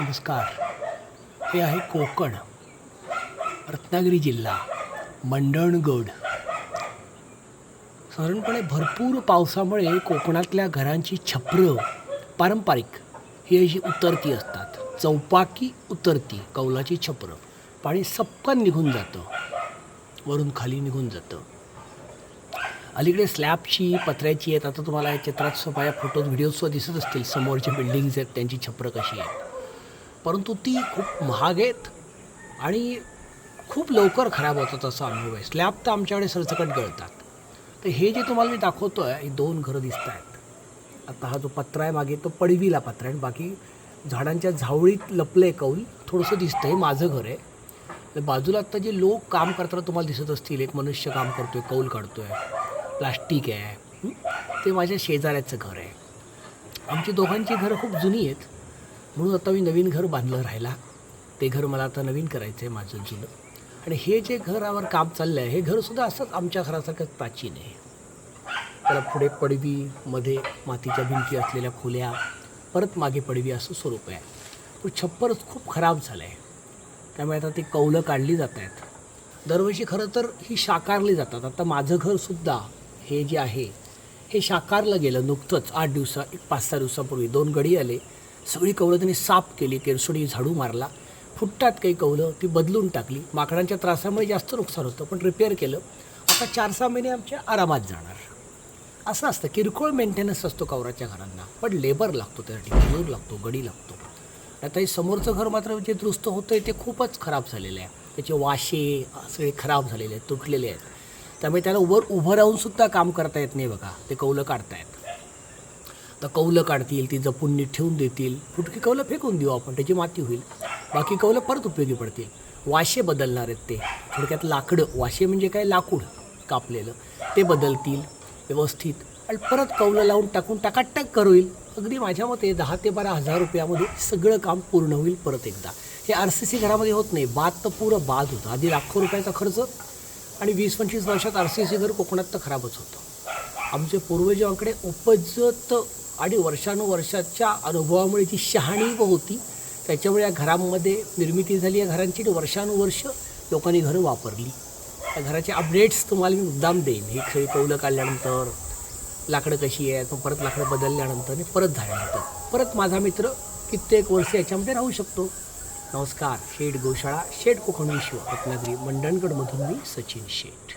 नमस्कार. हे आहे कोकण रत्नागिरी जिल्हा मंडणगड. साधारणपणे भरपूर पावसामुळे कोकणातल्या घरांची छपरं पारंपरिक ही अशी उतरती असतात. चौपाकी उतरती कौलाची छपरं. पाणी सपकन निघून जातं. वरून खाली निघून जातं. अलीकडे स्लॅबची पत्र्याची आहेत. आता तुम्हाला या चित्रात सुद्धा या फोटोत व्हिडिओजसुद्धा दिसत असतील. समोरचे बिल्डिंग्स आहेत त्यांची छपरं कशी आहेत? परंतु ती खूप महाग आहेत आणि खूप लवकर खराब होतात असा अनुभव आहे स्लॅब तर आमच्याकडे सरसकट गळतात. तर हे जे तुम्हाला मी दाखवतो आहे ही दोन घरं दिसत आहेत आता हा जो पत्रा आहे मागे तो पडवीला पत्रा आहे आणि बाकी झाडांच्या झावळीत लपलं आहे कौल थोडंसं दिसतं हे माझं घर आहे. तर बाजूला आत्ता जे लोक काम करताना तुम्हाला दिसत असतील एक मनुष्य काम करतो आहे कौल काढतो आहे प्लास्टिक आहे ते माझ्या शेजाऱ्याचं घर आहे. आमची दोघांची घरं खूप जुनी आहेत. म्हणून आता मी नवीन घर बांधलं राहिला ते घर मला आता नवीन करायचं आहे माझं जुनं. आणि हे जे घरावर काम चाललं आहे हे घरसुद्धा असंच आमच्या घरासारखंच प्राचीन आहे. त्याला पुढे पडवी मध्ये मातीच्या भिंती असलेल्या खोल्या परत मागे पडवी असं स्वरूप आहे. तो छप्परच खूप खराब झालं आहे त्यामुळे आता ती कौलं काढली जात आहेत दरवर्षी खरं तर ही शाकारली जातात. आता माझं घरसुद्धा हे जे आहे हे शाकारलं गेलं नुकतंच आठ दिवसा एक पाच सहा दिवसापूर्वी. दोन गडी आले. सगळी कौलं त्यांनी साफ केली केरसोडी झाडू मारला. फुटतात काही कौलं ती बदलून टाकली. माकडांच्या त्रासामुळे जास्त नुकसान होतं पण रिपेअर केलं. आता चार सहा महिने आमच्या आरामात जाणार. असं असतं किरकोळ मेंटेनन्स असतो कवराच्या घरांना. पण लेबर लागतो त्यासाठी मजूर लागतो गडी लागतो. आता हे समोरचं घर मात्र जे दुरुस्त होतं आहे ते खूपच खराब झालेलं आहे. त्याचे वाशे सगळे खराब झालेले आहेत तुटलेले आहेत. त्यामुळे त्याला वर उभं राहूनसुद्धा काम करता येत नाही बघा. ते कौलं काढतायत. तर कौलं काढतील ती जपून नीट ठेवून देतील. फुटकी कौलं फेकून देऊ आपण त्याची माती होईल. बाकी कौलं परत उपयोगी पडतील. वाशे बदलणार आहेत ते. थोडक्यात लाकडं वाशे म्हणजे काय? लाकूड कापलेलं. ते बदलतील व्यवस्थित. आणि परत कौलं लावून टाकून टाकाटाक कर होईल अगदी माझ्या मते दहा ते बारा हजार रुपयामध्ये सगळं काम पूर्ण होईल परत एकदा. हे आर सी सी घरामध्ये होत नाही. बाद तर पुरं बाद होतं. आधी लाखो रुपयाचा खर्च आणि वीस पंचवीस वर्षात आर सी सी घर कोकणात तर खराबच होतं. आमच्या पूर्वजांकडे उपजत आणि वर्षानुवर्षाच्या अनुभवामुळे जी शहाणी होती त्याच्यामुळे या घरांमध्ये निर्मिती झाली या घरांची आणि वर्षानुवर्ष लोकांनी घरं वापरली. त्या घराचे अपडेट्स तुम्हाला मी मुद्दाम देईन. हे सगळी कौलं काढल्यानंतर लाकडं कशी आहेत मग परत लाकडं बदलल्यानंतर आणि परत झाल्यानंतर. परत माझा मित्र कित्येक वर्ष याच्यामध्ये राहू शकतो. नमस्कार शेठ गोशाळा शेठ कोकण विश्व रत्नागिरी मंडणगडमधून मी सचिन शेठ.